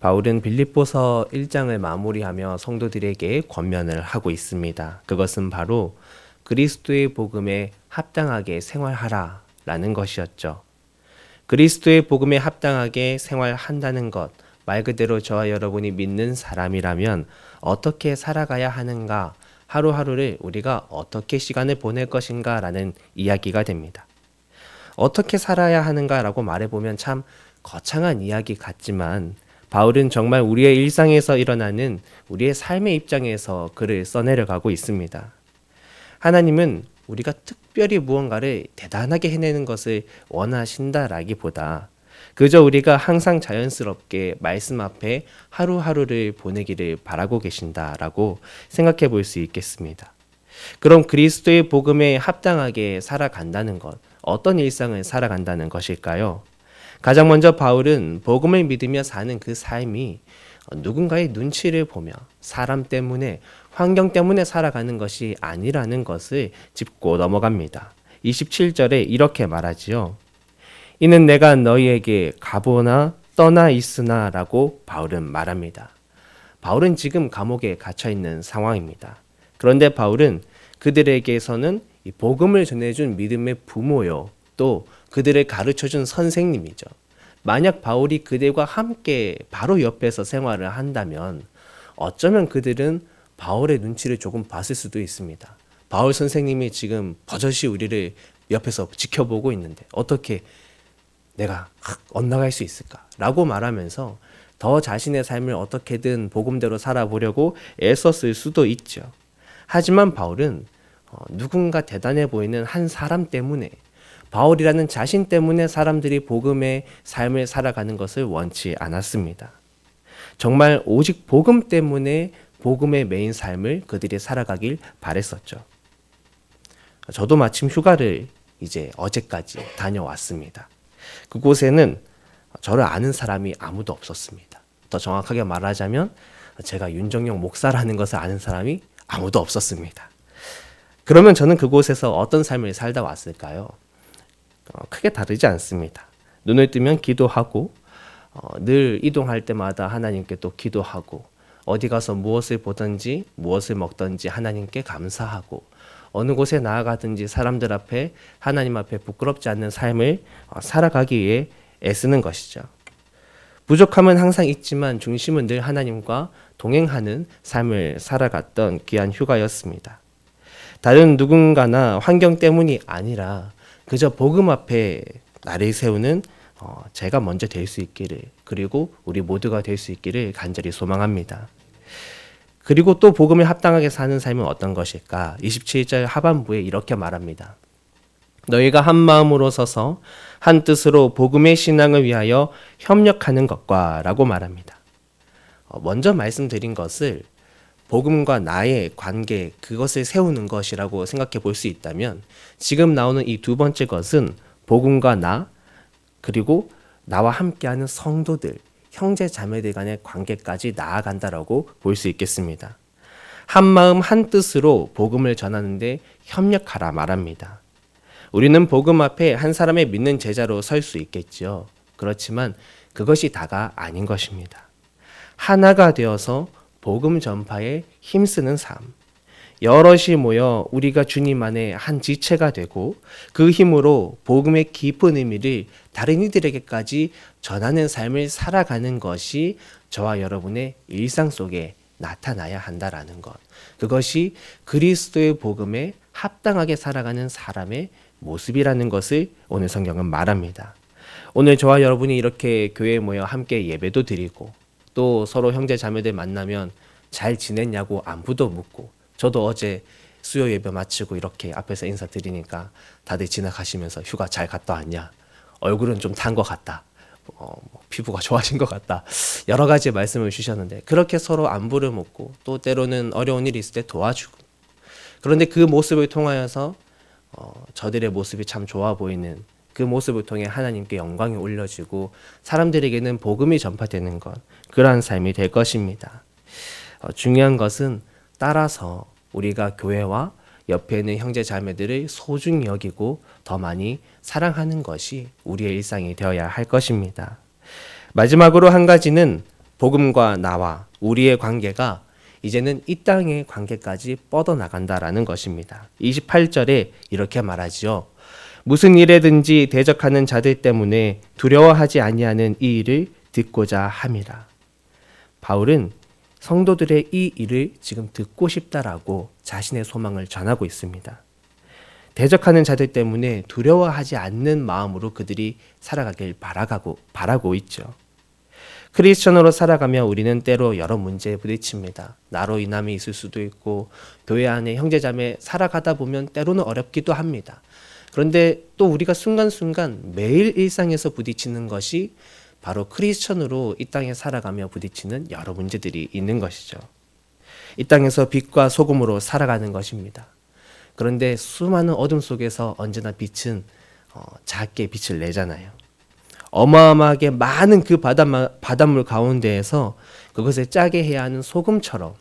바울은 빌립보서 1장을 마무리하며 성도들에게 권면을 하고 있습니다. 그것은 바로 그리스도의 복음에 합당하게 생활하라 라는 것이었죠. 그리스도의 복음에 합당하게 생활한다는 것, 말 그대로 저와 여러분이 믿는 사람이라면 어떻게 살아가야 하는가, 하루하루를 우리가 어떻게 시간을 보낼 것인가 라는 이야기가 됩니다. 어떻게 살아야 하는가라고 말해보면 참 거창한 이야기 같지만 바울은 정말 우리의 일상에서 일어나는 우리의 삶의 입장에서 글을 써내려가고 있습니다. 하나님은 우리가 특별히 무언가를 대단하게 해내는 것을 원하신다라기보다 그저 우리가 항상 자연스럽게 말씀 앞에 하루하루를 보내기를 바라고 계신다라고 생각해 볼 수 있겠습니다. 그럼 그리스도의 복음에 합당하게 살아간다는 것, 어떤 일상을 살아간다는 것일까요? 가장 먼저 바울은 복음을 믿으며 사는 그 삶이 누군가의 눈치를 보며 사람 때문에 환경 때문에 살아가는 것이 아니라는 것을 짚고 넘어갑니다. 27절에 이렇게 말하지요. 이는 내가 너희에게 가보나 떠나 있으나 라고 바울은 말합니다. 바울은 지금 감옥에 갇혀 있는 상황입니다. 그런데 바울은 그들에게서는 이 복음을 전해준 믿음의 부모요, 또 그들을 가르쳐준 선생님이죠. 만약 바울이 그들과 함께 바로 옆에서 생활을 한다면 어쩌면 그들은 바울의 눈치를 조금 봤을 수도 있습니다. 바울 선생님이 지금 버젓이 우리를 옆에서 지켜보고 있는데 어떻게 내가 엇나갈 수 있을까? 라고 말하면서 더 자신의 삶을 어떻게든 복음대로 살아보려고 애썼을 수도 있죠. 하지만 바울은 어, 누군가 대단해 보이는 한 사람 때문에 바울이라는 자신 때문에 사람들이 복음의 삶을 살아가는 것을 원치 않았습니다. 정말 오직 복음 때문에 복음의 메인 삶을 그들이 살아가길 바랬었죠. 저도 마침 휴가를 이제 어제까지 다녀왔습니다. 그곳에는 저를 아는 사람이 아무도 없었습니다. 더 정확하게 말하자면 제가 윤정용 목사라는 것을 아는 사람이 아무도 없었습니다. 그러면 저는 그곳에서 어떤 삶을 살다 왔을까요? 어, 크게 다르지 않습니다. 눈을 뜨면 기도하고 어, 늘 이동할 때마다 하나님께 또 기도하고 어디 가서 무엇을 보든지 무엇을 먹든지 하나님께 감사하고 어느 곳에 나아가든지 사람들 앞에 하나님 앞에 부끄럽지 않는 삶을 어, 살아가기 위해 애쓰는 것이죠. 부족함은 항상 있지만 중심은 늘 하나님과 동행하는 삶을 살아갔던 귀한 휴가였습니다. 다른 누군가나 환경 때문이 아니라 그저 복음 앞에 나를 세우는 어, 제가 먼저 될 수 있기를 그리고 우리 모두가 될 수 있기를 간절히 소망합니다. 그리고 또 복음에 합당하게 사는 삶은 어떤 것일까? 27절 하반부에 이렇게 말합니다. 너희가 한 마음으로 서서 한 뜻으로 복음의 신앙을 위하여 협력하는 것과라고 말합니다. 어, 먼저 말씀드린 것을 복음과 나의 관계 그것을 세우는 것이라고 생각해 볼 수 있다면 지금 나오는 이 두 번째 것은 복음과 나 그리고 나와 함께하는 성도들 형제 자매들 간의 관계까지 나아간다라고 볼 수 있겠습니다. 한 마음 한 뜻으로 복음을 전하는데 협력하라 말합니다. 우리는 복음 앞에 한 사람의 믿는 제자로 설 수 있겠지요. 그렇지만 그것이 다가 아닌 것입니다. 하나가 되어서 복음 전파에 힘쓰는 삶. 여럿이 모여 우리가 주님 안에 한 지체가 되고 그 힘으로 복음의 깊은 의미를 다른 이들에게까지 전하는 삶을 살아가는 것이 저와 여러분의 일상 속에 나타나야 한다라는 것. 그것이 그리스도의 복음에 합당하게 살아가는 사람의 모습이라는 것을 오늘 성경은 말합니다. 오늘 저와 여러분이 이렇게 교회에 모여 함께 예배도 드리고 또 서로 형제 자매들 만나면 잘 지냈냐고 안부도 묻고 저도 어제 수요 예배 마치고 이렇게 앞에서 인사드리니까 다들 지나가시면서 휴가 잘 갔다 왔냐? 얼굴은 좀 탄 것 같다. 어, 뭐 피부가 좋아진 것 같다. 여러 가지 말씀을 주셨는데 그렇게 서로 안부를 묻고 또 때로는 어려운 일이 있을 때 도와주고 그런데 그 모습을 통하여서 어, 저들의 모습이 참 좋아 보이는 그 모습을 통해 하나님께 영광이 올려지고 사람들에게는 복음이 전파되는 것 그러한 삶이 될 것입니다. 어, 중요한 것은 따라서 우리가 교회와 옆에 있는 형제 자매들을 소중히 여기고 더 많이 사랑하는 것이 우리의 일상이 되어야 할 것입니다. 마지막으로 한 가지는 복음과 나와 우리의 관계가 이제는 이 땅의 관계까지 뻗어나간다라는 것입니다. 28절에 이렇게 말하지요. 무슨 일에든지 대적하는 자들 때문에 두려워하지 아니하는 이 일을 듣고자 함이라. 바울은 성도들의 이 일을 지금 듣고 싶다라고 자신의 소망을 전하고 있습니다. 대적하는 자들 때문에 두려워하지 않는 마음으로 그들이 살아가길 바라고 바라고 있죠. 크리스천으로 살아가며 우리는 때로 여러 문제에 부딪힙니다. 나로 인함이 있을 수도 있고 교회 안에 형제자매 살아가다 보면 때로는 어렵기도 합니다. 그런데 또 우리가 순간순간 매일 일상에서 부딪히는 것이 바로 크리스천으로 이 땅에 살아가며 부딪히는 여러 문제들이 있는 것이죠. 이 땅에서 빛과 소금으로 살아가는 것입니다. 그런데 수많은 어둠 속에서 언제나 빛은 어, 작게 빛을 내잖아요. 어마어마하게 많은 그 바닷물, 가운데에서 그것을 짜게 해야 하는 소금처럼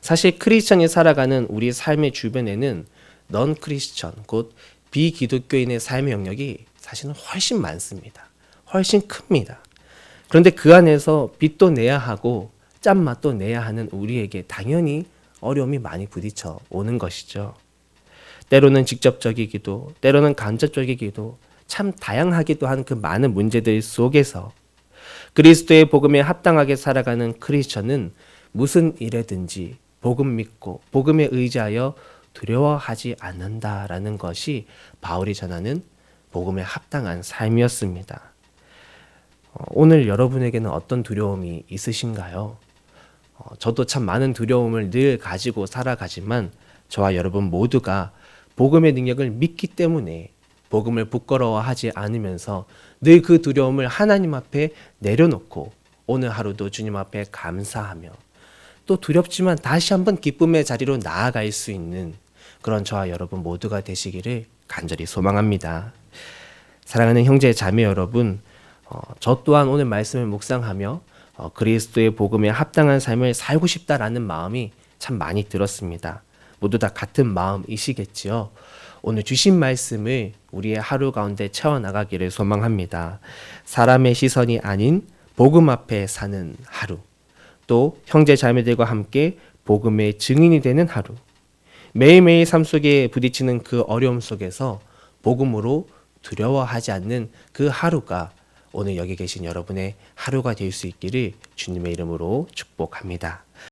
사실 크리스천이 살아가는 우리 삶의 주변에는 넌 크리스천 곧 비기독교인의 삶의 영역이 사실은 훨씬 많습니다. 훨씬 큽니다. 그런데 그 안에서 빛도 내야 하고 짠맛도 내야 하는 우리에게 당연히 어려움이 많이 부딪혀 오는 것이죠. 때로는 직접적이기도, 때로는 간접적이기도, 참 다양하기도 한 그 많은 문제들 속에서 그리스도의 복음에 합당하게 살아가는 크리스천은 무슨 일에든지 복음 믿고 복음에 의지하여 두려워하지 않는다라는 것이 바울이 전하는 복음에 합당한 삶이었습니다. 어, 오늘 여러분에게는 어떤 두려움이 있으신가요? 어, 저도 참 많은 두려움을 늘 가지고 살아가지만 저와 여러분 모두가 복음의 능력을 믿기 때문에 복음을 부끄러워하지 않으면서 늘 그 두려움을 하나님 앞에 내려놓고 오늘 하루도 주님 앞에 감사하며 또 두렵지만 다시 한번 기쁨의 자리로 나아갈 수 있는 그런 저와 여러분 모두가 되시기를 간절히 소망합니다. 사랑하는 형제 자매 여러분, 어, 저 또한 오늘 말씀을 묵상하며 어, 그리스도의 복음에 합당한 삶을 살고 싶다라는 마음이 참 많이 들었습니다. 모두 다 같은 마음이시겠지요. 오늘 주신 말씀을 우리의 하루 가운데 채워나가기를 소망합니다. 사람의 시선이 아닌 복음 앞에 사는 하루. 또 형제 자매들과 함께 복음의 증인이 되는 하루. 매일매일 삶 속에 부딪히는 그 어려움 속에서 복음으로 두려워하지 않는 그 하루가 오늘 여기 계신 여러분의 하루가 될 수 있기를 주님의 이름으로 축복합니다.